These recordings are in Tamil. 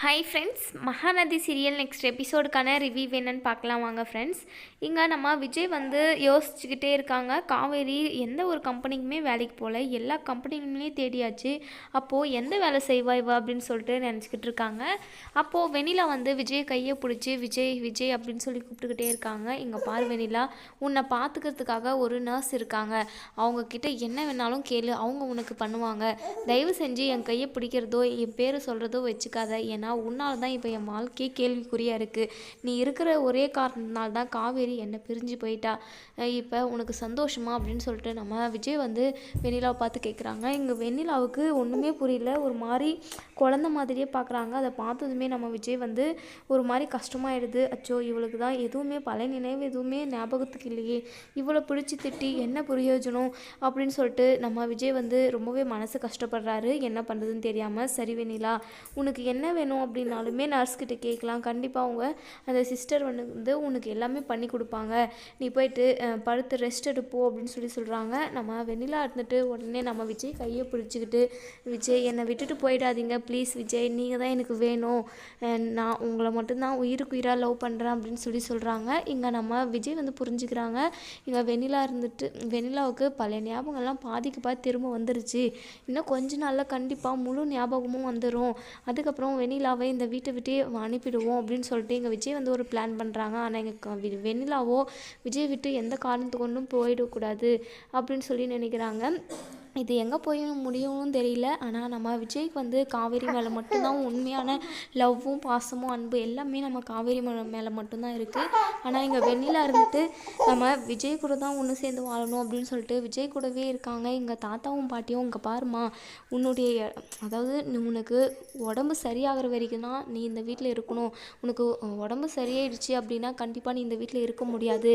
Hi friends Mahanadi serial next எபிசோடுக்கான review என்னன்னு பார்க்கலாம் வாங்க ஃப்ரெண்ட்ஸ் இங்கே நம்ம விஜய் வந்து யோசிச்சுக்கிட்டே இருக்காங்க. காவேரி எந்த ஒரு கம்பெனிக்குமே வேலைக்கு போகல எல்லா கம்பெனிக்குமே தேடியாச்சு. அப்போது எந்த வேலை செய்வா இவ அப்படின்னு சொல்லிட்டு நினச்சிக்கிட்டு இருக்காங்க. அப்போது வெனிலா வந்து விஜய் கையை பிடிச்சி விஜய் விஜய் அப்படின்னு சொல்லி கூப்பிட்டுக்கிட்டே இருக்காங்க. இங்கே பார் வெனிலா உன்னை பார்த்துக்கிறதுக்காக ஒரு நர்ஸ் இருக்காங்க. அவங்கக்கிட்ட என்ன வேணாலும் கேளு. அவங்க உனக்கு பண்ணுவாங்க. தயவு செஞ்சு என் கையை பிடிக்கிறதோ என் பேரை சொல்கிறதோ வச்சுக்காத. ஏன்னா உன்னால் தான் இப்போ என் வாழ்க்கையே கேள்விக்குறியாக இருக்குது நீ இருக்கிற ஒரே காரணத்தினால தான் காவேரி என்னை பிரிஞ்சு போயிட்டா. இப்போ உனக்கு சந்தோஷமா அப்படின்னு சொல்லிட்டு நம்ம விஜய் வந்து வெண்ணிலாவை பார்த்து கேட்குறாங்க இங்கே வெண்ணிலாவுக்கு ஒன்றுமே புரியல. ஒரு மாதிரி குழந்த மாதிரியே பார்க்குறாங்க அதை பார்த்ததுமே நம்ம விஜய் வந்து ஒரு மாதிரி கஷ்டமாயிடுது. அச்சோ இவளுக்கு தான் எதுவுமே பழைய நினைவு எதுவுமே ஞாபகத்துக்கு இல்லையே. இவ்வளோ பிடிச்சி திட்டி என்ன பிரயோஜனம் அப்படின்னு சொல்லிட்டு நம்ம விஜய் வந்து ரொம்பவே மனசு கஷ்டப்படுறாரு. என்ன பண்ணுறதுன்னு தெரியாமல் சரி வெண்ணிலா உனக்கு என்ன வேணும்? அப்படின்னாலுமே நர்ஸ்கிட்ட கேட்கலாம். கண்டிப்பாக அவங்க அந்த சிஸ்டர் வந்து உனக்கு எல்லாமே பண்ணி கொடுப்பாங்க. நீ போயிட்டு படுத்து ரெஸ்ட் எடுப்போ அப்படின்னு சொல்லி சொல்கிறாங்க நம்ம வெண்ணிலா இருந்துட்டு உடனே நம்ம விஜய் கையை பிடிச்சிக்கிட்டு விஜய் என்னை விட்டுட்டு போயிடாதீங்க. ப்ளீஸ் விஜய் நீங்கள் தான் எனக்கு வேணும். நான் உங்களை மட்டும்தான் உயிருக்கு உயிராக லவ் பண்ணுறேன் அப்படின்னு சொல்லி சொல்கிறாங்க இங்கே நம்ம விஜய் வந்து புரிஞ்சுக்கிறாங்க. இங்கே வெண்ணிலா இருந்துட்டு வெண்ணிலாவுக்கு பழைய ஞாபகம்லாம் பாதிக்கு பாதி திரும்ப வந்துருச்சு. இன்னும் கொஞ்ச நாளில் கண்டிப்பாக முழு ஞாபகமும் வந்துடும் அதுக்கப்புறம் வெண்ணிலா வெண்ணிலாவை இந்த வீட்டை விட்டே அனுப்பிடுவோம் அப்படின்னு சொல்லிட்டு எங்கள் விஜய் வந்து ஒரு பிளான் பண்ணுறாங்க ஆனால் எங்கள் வெண்ணிலாவோ விஜய் விட்டு எந்த காரணத்துக்கு கொண்டும் போயிடக்கூடாது அப்படின்னு சொல்லி நினைக்கிறாங்க. இது எங்கே போய் முடியும்னு தெரியல. ஆனால் நம்ம விஜய்க்கு வந்து காவேரி மேலே மட்டும்தான் உண்மையான லவ்வும் பாசமும் அன்பு எல்லாமே நம்ம காவேரி மேலே மேலே மட்டும்தான் இருக்குது ஆனால் இங்கே வெண்ணிலா இருந்துட்டு நம்ம விஜய் கூட தான் ஒன்று சேர்ந்து வாழணும் அப்படின்னு சொல்லிட்டு விஜய் கூடவே இருக்காங்க. எங்கள் தாத்தாவும் பாட்டியும் இங்கே பாருமா உன்னுடைய அதாவது உனக்கு உடம்பு சரியாகிற வரைக்கும் தான் நீ இந்த வீட்டில் இருக்கணும். உனக்கு உடம்பு சரியாயிடுச்சு அப்படின்னா கண்டிப்பாக நீ இந்த வீட்டில் இருக்க முடியாது.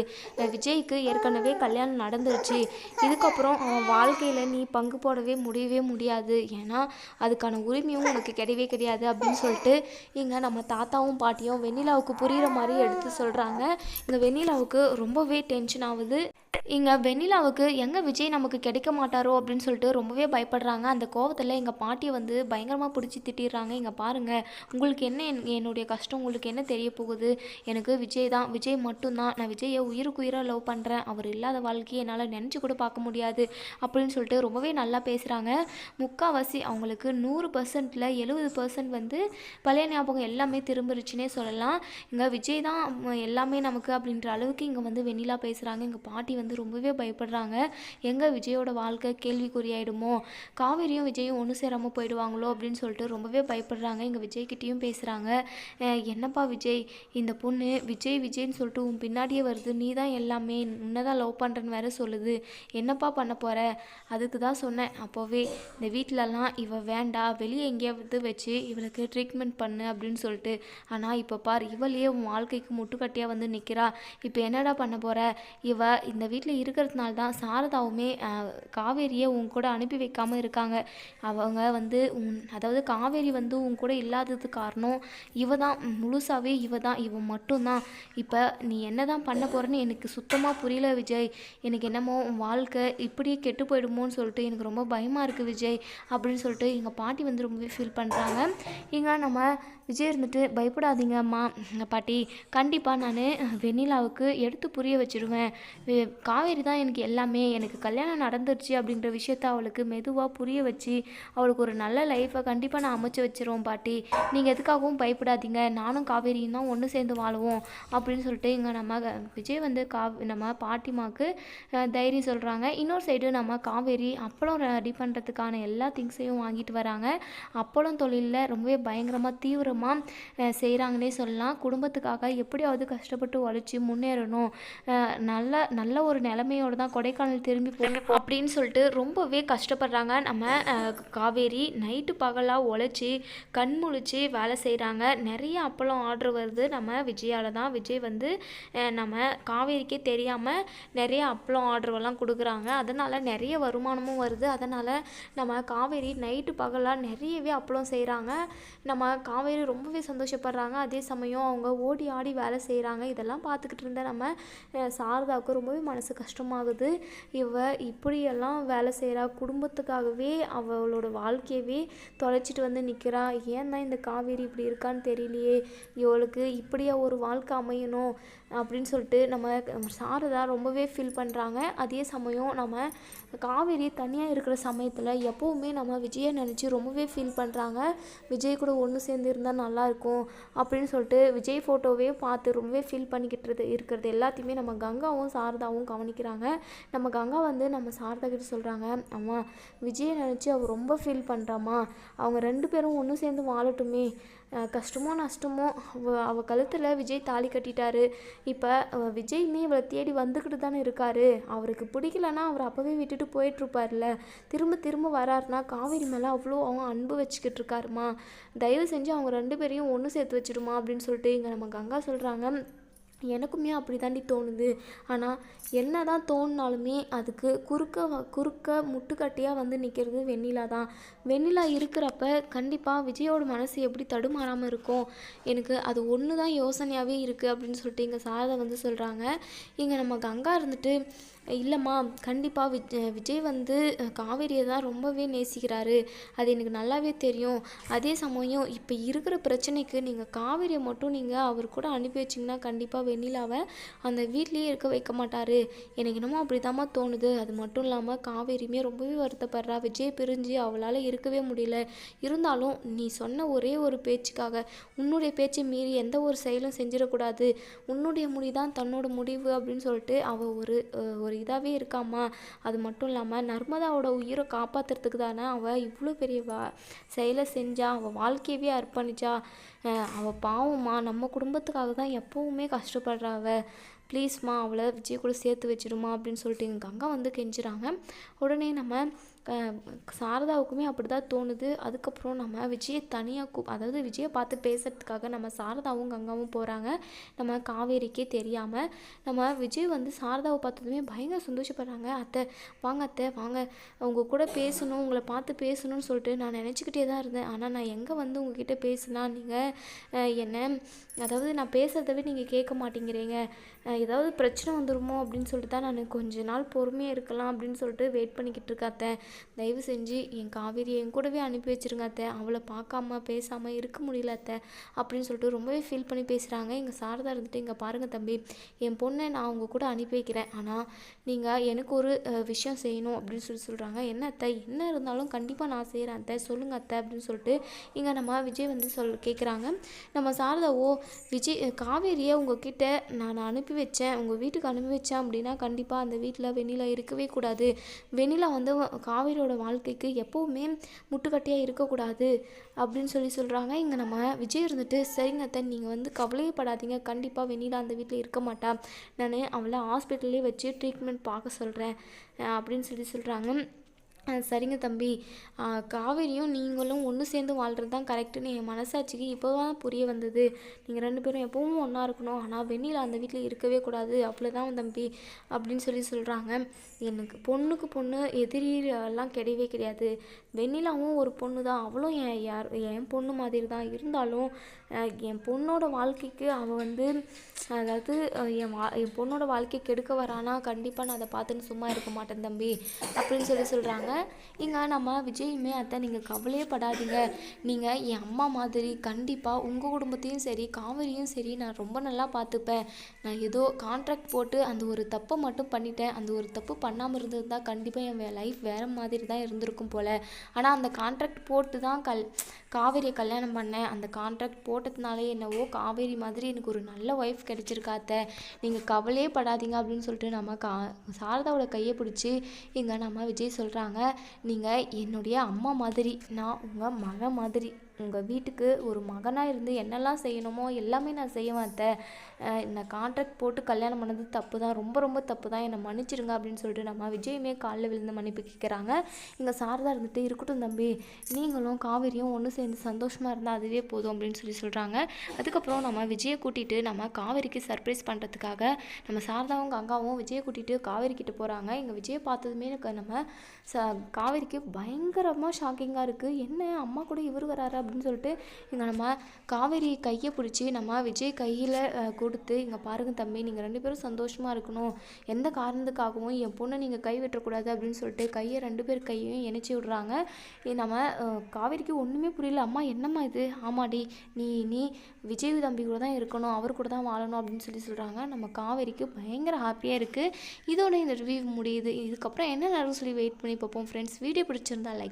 விஜய்க்கு ஏற்கனவே கல்யாணம் நடந்துருச்சு. இதுக்கப்புறம் அவன் வாழ்க்கையில் நீ பங்கு போடவே முடியவே முடியாது. ஏன்னா அதுக்கான உரிமையும் உனக்கு கிடையவே கிடையாது அப்படின்னு சொல்லிட்டு இங்கே நம்ம தாத்தாவும் பாட்டியும் வெண்ணிலாவுக்கு புரிகிற மாதிரி எடுத்து சொல்கிறாங்க இந்த வெண்ணிலாவுக்கு ரொம்பவே டென்ஷன் ஆகுது. இங்கே வெண்ணிலாவுக்கு எங்கே விஜய் நமக்கு கிடைக்க மாட்டாரோ அப்படின்னு சொல்லிட்டு ரொம்பவே பயப்படுறாங்க. அந்த கோவத்தில் எங்கள் பாட்டியை வந்து பயங்கரமாக பிடிச்சி திட்டிடுறாங்க. இங்கே பாருங்கள் உங்களுக்கு என்ன என்- என்னுடைய கஷ்டம்? உங்களுக்கு என்ன தெரிய போகுது? எனக்கு விஜய் தான் விஜய் மட்டும்தான். நான் விஜயை உயிருக்கு உயிராக லவ் பண்ணுறேன் அவர் இல்லாத வாழ்க்கையை என்னால் நினச்சி கூட பார்க்க முடியாது அப்படின்னு சொல்லிட்டு ரொம்பவே நல்லா பேசுகிறாங்க முக்கால்வாசி அவங்களுக்கு நூறு பர்சன்டில் எழுபது பர்சன்ட் வந்து பழைய ஞாபகம் எல்லாமே திரும்பிருச்சுனே சொல்லலாம். இங்கே விஜய் தான் எல்லாமே நமக்கு அப்படின்ற அளவுக்கு இங்கே வந்து வெண்ணிலா பேசுகிறாங்க எங்கள் பாட்டி வந்து வந்து ரொம்பவே பயப்படுறாங்க. எங்கே விஜயோட வாழ்க்கை கேள்விக்குறியாயிடுமோ? காவேரியும் விஜயும் ஒன்று சேராமல் போயிடுவாங்களோ? அப்படின்னு சொல்லிட்டு ரொம்பவே பயப்படுறாங்க. எங்கள் விஜய்கிட்டேயும் பேசுகிறாங்க என்னப்பா விஜய்? இந்த பொண்ணு விஜய் விஜய்னு சொல்லிட்டு உன் பின்னாடியே வருது. நீ தான் எல்லாமே. உன்னை தான் லவ் பண்ணுறேன்னு வேற சொல்லுது. என்னப்பா பண்ண போகிற அதுக்கு தான் சொன்னேன். அப்போவே இந்த வீட்டிலலாம் இவ வேண்டா. வெளியே எங்கேயாவது வச்சு இவளுக்கு ட்ரீட்மெண்ட் பண்ணு. அப்படின்னு சொல்லிட்டு ஆனால் இப்போ பார் இவளையே உன் வாழ்க்கைக்கு முட்டுக்கட்டியாக வந்து நிற்கிறா இப்போ என்னடா பண்ண போகிற இவ இந்த வீட்டில் இருக்கிறதுனால தான் சாரதாவுமே காவேரியை உன் கூட அனுப்பி வைக்காமல் இருக்காங்க. அவங்க வந்து உன் அதாவது காவேரி வந்து உன் கூட இல்லாததுக்கு காரணம் இவ தான் முழுசாகவே இவ தான் இவ மட்டும்தான் இப்போ நீ என்ன தான் பண்ண போகிறேன்னு எனக்கு சுத்தமாக புரியல விஜய். எனக்கு என்னமோ உன் வாழ்க்கை இப்படியே கெட்டு போயிடுமோன்னு சொல்லிட்டு எனக்கு ரொம்ப பயமாக இருக்குது விஜய் அப்படின்னு சொல்லிட்டு எங்கள் பாட்டி வந்து ரொம்பவே ஃபீல் பண்ணுறாங்க இங்கே நம்ம விஜய் இருந்துட்டு பயப்படாதீங்க அம்மா. பாட்டி கண்டிப்பாக நான் வெண்ணிலாவுக்கு எடுத்து புரிய வச்சுருவேன். காவேரி தான் எனக்கு எல்லாமே. எனக்கு கல்யாணம் நடந்துருச்சு அப்படின்ற விஷயத்த அவளுக்கு மெதுவாக புரிய வச்சு அவளுக்கு ஒரு நல்ல லைஃப்பை கண்டிப்பாக நான் அமைச்சு வச்சிருவோம் பாட்டி. நீங்கள் எதுக்காகவும் பயப்படாதீங்க. நானும் காவேரியும் தான் ஒன்று சேர்ந்து வாழுவோம் அப்படின்னு சொல்லிட்டு இங்கே நம்ம விஜய் வந்து கா நம்ம பாட்டிமாவுக்கு தைரியம் சொல்கிறாங்க இன்னொரு சைடு நம்ம காவேரி அப்பளம் ரெடி பண்ணுறதுக்கான எல்லா திங்ஸையும் வாங்கிட்டு வராங்க. அப்பளம் தொழிலில் ரொம்பவே பயங்கரமாக தீவிரமாக செய்கிறாங்கன்னே சொல்லலாம். குடும்பத்துக்காக எப்படியாவது கஷ்டப்பட்டு உழைச்சி முன்னேறணும். நல்ல நல்ல ஒரு நிலைமையோடு தான் கொடைக்கானல் திரும்பி போகணும் அப்படின்னு சொல்லிட்டு ரொம்பவே கஷ்டப்படுறாங்க. நம்ம காவேரி நைட்டு பகலாக உழைச்சி கண் முழிச்சு வேலை செய்கிறாங்க நிறைய அப்பளம் ஆர்டர் வருது நம்ம விஜயால தான். விஜய் வந்து நம்ம காவேரிக்கே தெரியாமல் நிறைய அப்பளம் ஆர்டர்லாம் கொடுக்குறாங்க. அதனால் நிறைய வருமானமும் வருது. அதனால் நம்ம காவேரி நைட்டு பகலாக நிறையவே அப்பளம் செய்கிறாங்க நம்ம காவேரி ரொம்பவே சந்தோஷப்படுறாங்க. அதே சமயம் அவங்க ஓடி ஆடி வேலை செய்கிறாங்க இதெல்லாம் பார்த்துக்கிட்டு இருந்தால் நம்ம சாரதாவுக்கு ரொம்பவே மனசு கஷ்டமாகுது. இவ இப்படியெல்லாம் வேலை செய்கிறா குடும்பத்துக்காகவே அவளோட வாழ்க்கையவே தொலைச்சிட்டு வந்து நிற்கிறா ஏன் தான் இந்த காவேரி இப்படி இருக்கான்னு தெரியலையே. இவளுக்கு இப்படியா ஒரு வாழ்க்கை அமையணும்? அப்படின்னு சொல்லிட்டு நம்ம சாரதா ரொம்பவே ஃபீல் பண்ணுறாங்க அதே சமயம் நம்ம காவேரி தனியாக இருக்கிற சமயத்தில் எப்போவுமே நம்ம விஜயை நினச்சி ரொம்பவே ஃபீல் பண்ணுறாங்க விஜய் கூட ஒன்று சேர்ந்து இருந்தால் நல்லாயிருக்கும் அப்படின்னு சொல்லிட்டு விஜய் ஃபோட்டோவே பார்த்து ரொம்பவே ஃபீல் பண்ணிக்கிட்டு இருக்கிறது எல்லாத்தையுமே நம்ம கங்காவும் சாரதாவும் கவனிக்கிறாங்க. நம்ம கங்கா வந்து நம்ம சாரதா கிட்ட சொல்கிறாங்க அம்மா விஜயை நினச்சி அவள் ரொம்ப ஃபீல் பண்ணுறாம்மா அவங்க ரெண்டு பேரும் ஒன்று சேர்ந்து வாழட்டுமே. கஷ்டமோ நஷ்டமோ அவ அவ கழுத்தில் விஜய் தாலி கட்டிட்டாரு. இப்போ விஜய்மே இவளை தேடி வந்துக்கிட்டு தானே இருக்காரு. அவருக்கு பிடிக்கலன்னா அவர் அப்போவே விட்டுட்டு போயிட்டுருப்பார்ல திரும்ப திரும்ப வராருனா காவேரி மேலே அவ்வளோ அவங்க அன்பு வச்சுக்கிட்டு இருக்காருமா தயவு செஞ்சு அவங்க ரெண்டு பேரையும் ஒன்று சேர்த்து வச்சிடுமா அப்படின்னு சொல்லிட்டு இங்கே நம்ம கங்கா சொல்கிறாங்க எனக்குமே அப்படி தாண்டி தோணுது. ஆனால் என்ன தான் தோணுனாலுமே அதுக்கு குறுக்க வ- குறுக்க முட்டுக்கட்டையாக வந்து நிற்கிறது வெண்ணிலா தான். வெண்ணிலா இருக்கிறப்ப கண்டிப்பாக விஜயோட மனசு எப்படி தடுமாறாமல் இருக்கும்? எனக்கு அது ஒன்று தான் யோசனையாகவே இருக்குது அப்படின்னு சொல்லிட்டு இங்கே சாரதா வந்து சொல்கிறாங்க இங்கே நம்ம கங்கா இருந்துட்டு இல்லைம்மா கண்டிப்பாக விஜ் விஜய் வந்து காவேரியை தான் ரொம்பவே நேசிக்கிறாரு. அது எனக்கு நல்லாவே தெரியும். அதே சமயம் இப்போ இருக்கிற பிரச்சனைக்கு நீங்கள் காவேரியை மட்டும் நீங்கள் அவர் கூட அனுப்பி வச்சிங்கன்னா கண்டிப்பாக வெண்ணிலாவை அந்த வீட்லேயே இருக்க வைக்க மாட்டார். எனக்கு என்னமோ அப்படி தோணுது. அது மட்டும் இல்லாமல் காவேரியுமே ரொம்பவே வருத்தப்படுறா. விஜய் பிரிஞ்சு அவளால் இருக்கவே முடியல. இருந்தாலும் நீ சொன்ன ஒரே ஒரு பேச்சுக்காக உன்னுடைய பேச்சை மீறி எந்த ஒரு செயலும் செஞ்சிடக்கூடாது. உன்னுடைய முடி தான் தன்னோட முடிவு அப்படின்னு சொல்லிட்டு அவள் ஒரு ஒரு இதாகவே இருக்காம்மா. அது மட்டும் இல்லாமல் நர்மதாவோட உயிரை காப்பாற்றுறதுக்கு தானே அவள் இவ்வளோ பெரிய வா செயலை செஞ்சா அவள் வாழ்க்கையவே அர்ப்பணிச்சா. அவள் பாவம்மா நம்ம குடும்பத்துக்காக தான் எப்போவுமே கஷ்டப்படுறா கஷ்டப்படுறாவ. ப்ளீஸ்மா அவளை விஜய் கூட சேர்த்து வச்சிடுமா அப்படின்னு சொல்லிட்டு எங்கள் கங்கா வந்து கெஞ்சுறாங்க. உடனே நம்ம சாரதாவுக்குமே அப்படி தான் தோணுது. அதுக்கப்புறம் நம்ம விஜயை தனியாக கூ அதாவது விஜயை பார்த்து பேசுறதுக்காக நம்ம சாரதாவும் கங்காவும் போகிறாங்க நம்ம காவேரிக்கே தெரியாமல் நம்ம விஜய் வந்து சாரதாவை பார்த்ததுமே பயங்கர சந்தோஷப்படுறாங்க. அத்தை வாங்க அத்தை வாங்க. உங்கள் கூட பேசணும் உங்களை பார்த்து பேசணும்னு சொல்லிட்டு நான் நினச்சிக்கிட்டே தான் இருந்தேன். ஆனால் நான் எங்கே வந்து உங்ககிட்ட பேசினா நீங்கள் என்ன அதாவது நான் பேசுகிறதவே நீங்கள் கேட்க மாட்டேங்கிறீங்க. ஏதாவது பிரச்சனை வந்துருமோ அப்படின்னு சொல்லிட்டு தான் நான் கொஞ்ச நாள் பொறுமையாக இருக்கலாம் அப்படின்னு சொல்லிட்டு வெயிட் பண்ணிக்கிட்டு இருக்கேன் அத்தை. தயவு செஞ்சு என் காவேரி என் கூடவே அனுப்பி வச்சிருங்க அத்தை. அவளை பார்க்காம பேசாமல் இருக்க முடியல அத்தை அப்படின்னு சொல்லிட்டு ரொம்பவே ஃபீல் பண்ணி பேசுகிறாங்க எங்கள் சாரதா இருந்துட்டு இங்கே பாருங்கள் தம்பி என் பொண்ணை நான் அவங்க கூட அனுப்பி வைக்கிறேன். ஆனால் நீங்கள் எனக்கு ஒரு விஷயம் செய்யணும் அப்படின்னு சொல்லி சொல்கிறாங்க என்ன அத்தை? என்ன இருந்தாலும் கண்டிப்பாக நான் செய்கிறேன் அத்தை. சொல்லுங்கள் அத்தை அப்படின்னு சொல்லிட்டு இங்கே நம்ம விஜய் வந்து சொல் கேட்குறாங்க நம்ம சாரதா ஓ விஜய் காவேரியை உங்ககிட்ட நான் அனுப்பி வச்சேன். உங்கள் வீட்டுக்கு அனுப்பி வச்சேன் அப்படின்னா கண்டிப்பாக அந்த வீட்டில் வெண்ணிலா இருக்கவே கூடாது. வெண்ணிலா வந்து காவேரியோட வாழ்க்கைக்கு எப்போவுமே முட்டுக்கட்டையாக இருக்கக்கூடாது அப்படின்னு சொல்லி சொல்கிறாங்க இங்கே நம்ம விஜய் இருந்துட்டு சரிங்க தன் நீங்கள் வந்து கவலையே படாதீங்க கண்டிப்பாக வெண்ணிலா அந்த வீட்டில் இருக்க மாட்டா. நான் அவளை ஹாஸ்பிட்டல்லே வச்சு ட்ரீட்மெண்ட் பார்க்க சொல்கிறேன் அப்படின்னு சொல்லி சொல்கிறாங்க சரிங்க தம்பி. காவேரியும் நீங்களும் ஒன்று சேர்ந்து வாழ்கிறது தான் கரெக்டுன்னு என் மனசாட்சிக்கு இப்போ தான் புரிய வந்தது. நீங்கள் ரெண்டு பேரும் எப்பவும் ஒன்றா இருக்கணும். ஆனால் வெண்ணிலா அந்த வீட்டில் இருக்கவே கூடாது. அவ்வளோதான் தம்பி அப்படின்னு சொல்லி சொல்கிறாங்க எனக்கு பொண்ணுக்கு பொண்ணு எதிரிலாம் கிடையவே கிடையாது. வெண்ணிலாவும் ஒரு பொண்ணு தான் அவளும் என் யார் என் பொண்ணு மாதிரி தான் இருந்தாலும் என் பொண்ணோட வாழ்க்கைக்கு அவள் வந்து அதாவது என் வா என் பொண்ணோட வாழ்க்கை கெடுக்க வரானா கண்டிப்பாக நான் அதை பார்த்துன்னு சும்மா இருக்க மாட்டேன் தம்பி அப்படின்னு சொல்லி சொல்கிறாங்க இங்கே நம்ம விஜயுமே அத்தை நீங்கள் கவலையே படாதீங்க. நீங்கள் என் அம்மா மாதிரி கண்டிப்பாக உங்கள் குடும்பத்தையும் சரி காவேரியும் சரி நான் ரொம்ப நல்லா பார்த்துப்பேன் நான் ஏதோ கான்ட்ராக்ட் போட்டு அந்த ஒரு தப்பை மட்டும் பண்ணிட்டேன். அந்த ஒரு தப்பு பண்ணாமல் இருந்திருந்தா கண்டிப்பாக என் லைஃப் வேறு மாதிரி தான் இருந்திருக்கும் போல். ஆனால் அந்த கான்ட்ராக்ட் போட்டு தான் கல் காவேரியை கல்யாணம் பண்ணேன். அந்த கான்ட்ராக்ட் போட்டதுனாலே என்னவோ காவேரி மாதிரி எனக்கு ஒரு நல்ல ஒய்ஃப் கிடைச்சிருக்காத்த நீங்கள் கவலையே படாதீங்க அப்படின்னு சொல்லிட்டு நம்ம கா சாரதாவோட கையை பிடிச்சி இங்கே நம்ம விஜய் சொல்கிறாங்க நீங்கள் என்னுடைய அம்மா மாதிரி நான் உங்கள் மகன் மாதிரி. உங்கள் வீட்டுக்கு ஒரு மகனாக இருந்து என்னெல்லாம் செய்யணுமோ எல்லாமே நான் செய்வேன் அத்தை. அஹ் நான் கான்ட்ராக்ட் போட்டு கல்யாணம் பண்ணது தப்பு தான் ரொம்ப ரொம்ப தப்பு தான் என்னை மன்னிச்சிடுங்க அப்படின்னு சொல்லிட்டு நம்ம விஜயுமே காலில் விழுந்து மன்னிப்பு கேட்குறாங்க இங்கே சாரதா இருந்துட்டு இருக்கட்டும் தம்பி. நீங்களும் காவேரியும் ஒன்று சேர்ந்து சந்தோஷமாக இருந்தால் அதுவே போதும் அப்படின்னு சொல்லி சொல்கிறாங்க அதுக்கப்புறம் நம்ம விஜயை கூட்டிகிட்டு நம்ம காவேரிக்கு சர்ப்ரைஸ் பண்ணுறதுக்காக நம்ம சாரதாவும் கங்காவும் விஜயை கூட்டிகிட்டு காவேரி கிட்டே போகிறாங்க இங்கே விஜயை பார்த்ததுமே எனக்கு நம்ம ச காவேரிக்கு பயங்கரமாக ஷாக்கிங்காக இருக்குது என்ன? அம்மா கூட இவர் வராரு? அப்படின்னு சொல்லிட்டு இங்கே நம்ம காவேரி கையை பிடிச்சி நம்ம விஜய் கையில் கொடுத்து இங்கே பாருங்கள் தம்பி நீங்கள் ரெண்டு பேரும் சந்தோஷமாக இருக்கணும். எந்த காரணத்துக்காகவும் என் பொண்ணை நீங்கள் கை வெட்டக்கூடாது அப்படின்னு சொல்லிட்டு கையை ரெண்டு பேர் கையையும் இணைச்சி விட்றாங்க. நம்ம காவேரிக்கு ஒன்றுமே புரியல. அம்மா என்னம்மா இது? ஆமாடி நீ நீ விஜய் தம்பி கூட தான் இருக்கணும். அவர் கூட தான் வாழணும் அப்படின்னு சொல்லி சொல்கிறாங்க நம்ம காவேரிக்கு பயங்கர ஹாப்பியாக இருக்குது இதோட இந்த ரிவ்யூ முடியுது. இதுக்கப்புறம் என்ன நடக்கும் சொல்லி வெயிட் பண்ணி பார்ப்போம் ஃப்ரெண்ட்ஸ் வீடியோ பிடிச்சிருந்தா லைக்